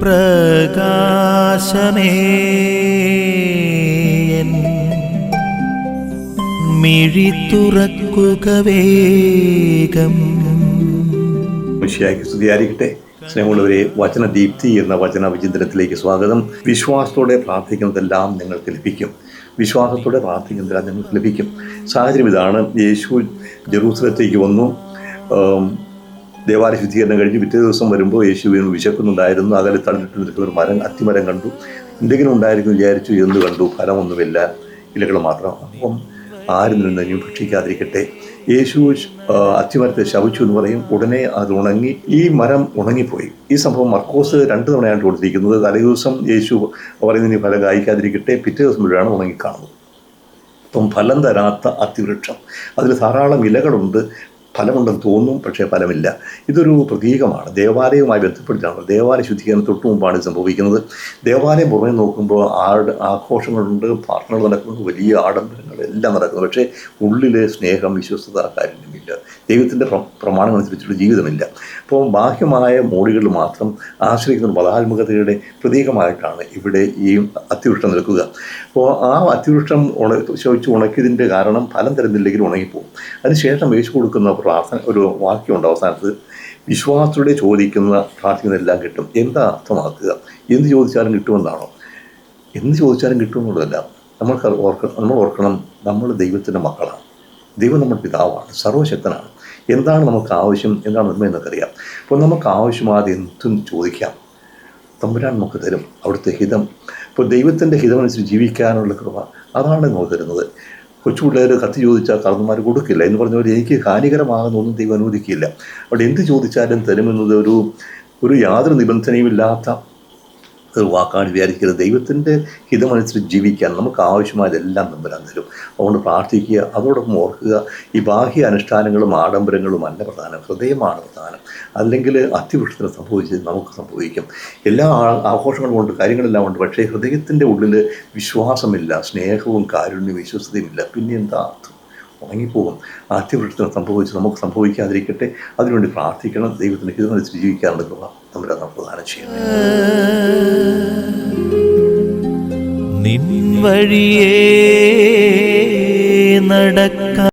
പ്രകാശമേ. മിഴി തുറക്കുക വേഗം. സ്തുതിയായിരിക്കട്ടെ. സ്നേഹമുള്ളവരെ വചന ദീപ്തി എന്ന വചന വിചിന്തനത്തിലേക്ക് സ്വാഗതം. വിശ്വാസത്തോടെ പ്രാർത്ഥിക്കുന്നതെല്ലാം നിങ്ങൾക്ക് ലഭിക്കും. വിശ്വാസത്തോടെ പ്രാർത്ഥിക്കുന്നതെല്ലാം നിങ്ങൾക്ക് ലഭിക്കും. സാഹചര്യം ഇതാണ്. യേശു ജെറൂസലത്തേക്ക് വന്നു. ദേവാലയ ശുദ്ധീകരണം കഴിഞ്ഞ് പിറ്റേ ദിവസം വരുമ്പോൾ യേശു വീണ്ടും വിശക്കുന്നുണ്ടായിരുന്നു. അകലെ തള്ളിട്ട് നിൽക്കുന്ന ഒരു മരം അത്തിമരം കണ്ടു. എന്തെങ്കിലും ഉണ്ടായിരിക്കും വിചാരിച്ചു എന്ത് കണ്ടു? ഫലമൊന്നുമില്ല. ഇലകൾ മാത്രം. അപ്പം ആരും നിന്നും ഭക്ഷിക്കാതിരിക്കട്ടെ. യേശു അത്തിമരത്തെ ശവിച്ചു എന്ന് പറയും. ഉടനെ അത് ഉണങ്ങി ഈ മരം ഉണങ്ങിപ്പോയി. ഈ സംഭവം മർക്കോസ് രണ്ട് തവണയാണ് കൊടുത്തിരിക്കുന്നത്. തലേദിവസം യേശു പറയുന്നതിന് ഫലം കായ്ക്കാതിരിക്കട്ടെ. പിറ്റേ ദിവസം മുഴുവനാണ് ഉണങ്ങിക്കാണുന്നത്. അപ്പം ഫലം തരാത്ത അത്തിവൃക്ഷം. അതിൽ ധാരാളം ഇലകളുണ്ട്. ഫലമുണ്ടെന്ന് തോന്നും പക്ഷേ ഫലമില്ല. ഇതൊരു പ്രതീകമാണ്. ദേവാലയവുമായി ബന്ധപ്പെടുത്തിയാണ് ദേവാലയ ശുദ്ധീകരണം തൊട്ട് മുമ്പാണ് സംഭവിക്കുന്നത്. ദേവാലയം പുറമെ നോക്കുമ്പോൾ ആട് ആഘോഷങ്ങളുണ്ട് പ്രാർത്ഥനകൾ നടക്കുന്നു വലിയ ആഡംബരങ്ങൾ എല്ലാം നടക്കുന്നു. പക്ഷേ ഉള്ളിലെ സ്നേഹം വിശ്വസ്തത കാര്യമില്ല ദൈവത്തിന്റെ പ്ര പ്രമാണം അനുസരിച്ചുള്ള ജീവിതമില്ല. അപ്പോൾ ബാഹ്യമായ മോടികളിൽ മാത്രം ആശ്രയിക്കുന്ന പദാത്മകതയുടെ പ്രതീകമായിട്ടാണ് ഇവിടെ ഈ അത്യവൃഷ്ടം നിൽക്കുക. അപ്പോൾ ആ അത്യവൃഷ്ടം ഉണ ചോദിച്ച് ഉണക്കിയതിന്റെ കാരണം ഫലം തരുന്നില്ലെങ്കിൽ ഉണങ്ങിപ്പോകും അതിനുശേഷം യേശു കൊടുക്കുന്ന പ്രാർത്ഥന ഒരു വാക്യമുണ്ട് അവസാനത്ത്. വിശ്വാസത്തോടെ ചോദിക്കുന്ന പ്രാർത്ഥിക്കുന്നതെല്ലാം കിട്ടും. എന്താ അർത്ഥമാക്കുക? എന്ത് ചോദിച്ചാലും കിട്ടുമെന്നാണോ? എന്ത് ചോദിച്ചാലും കിട്ടുമെന്നുള്ളതല്ല. നമ്മൾക്ക് ഓർക്കണം നമ്മൾ ഓർക്കണം നമ്മൾ ദൈവത്തിന്റെ മക്കളാണ്. ദൈവം നമ്മുടെ പിതാവാണ് സർവശക്തനാണ്. എന്താണ് നമുക്ക് ആവശ്യം? എന്താണ് നന്മ എന്നൊക്കറിയാം. അപ്പോൾ നമുക്ക് ആവശ്യമായത് എന്തും ചോദിക്കാം. തമ്പുരാൻ നമുക്ക് തരും അവിടുത്തെ ഹിതം. ഇപ്പോൾ ദൈവത്തിന്റെ ഹിതമനുസരിച്ച് ജീവിക്കാനുള്ള കൃപ അതാണ് നമുക്ക് തരുന്നത്. കൊച്ചു പിള്ളേർ കത്തി ചോദിച്ചാൽ കർന്നന്മാർ കൊടുക്കില്ല. എന്ന് പറഞ്ഞ പോലെ എനിക്ക് ഹാനികരമാകുന്ന ഒന്നും ദൈവം അനുവദിക്കില്ല അവിടെ എന്ത് ചോദിച്ചാലും തരുമെന്നത് ഒരു ഒരു യാതൊരു നിബന്ധനയും ഇല്ലാത്ത വാക്കാണ് വിചാരിക്കരുത്. ദൈവത്തിന്റെ ഹിതമനുസരിച്ച് ജീവിക്കാൻ നമുക്ക് ആവശ്യമായതെല്ലാം നമ്പരാൻ തരും. അതുകൊണ്ട് പ്രാർത്ഥിക്കുക അതോടൊപ്പം ഓർക്കുക ഈ ബാഹ്യ അനുഷ്ഠാനങ്ങളും ആഡംബരങ്ങളും അല്ല പ്രധാനം ഹൃദയമാണ് പ്രധാനം. അല്ലെങ്കിൽ അത്യവൃഷ്ടത്തിന് സംഭവിച്ചത് നമുക്ക് സംഭവിക്കും. എല്ലാ ആഘോഷങ്ങളും ഉണ്ട് കാര്യങ്ങളെല്ലാം ഉണ്ട് പക്ഷേ ഹൃദയത്തിന്റെ ഉള്ളിൽ വിശ്വാസമില്ല സ്നേഹവും കാരുണ്യവും വിശ്വസതയും ഇല്ല പിന്നെ എന്താ അർത്ഥം? ഉണങ്ങിപ്പോകും അത്യവൃഷ്ടത്തിന് സംഭവിച്ച് നമുക്ക് സംഭവിക്കാതിരിക്കട്ടെ. അതിനുവേണ്ടി പ്രാർത്ഥിക്കണം. ദൈവത്തിന് ഹിതമനുസരിച്ച് ജീവിക്കാനുള്ള കൃപ നമ്മുടെ പ്രധാനം ചെയ്യണം. നിൻ വഴിയേ നടക്ക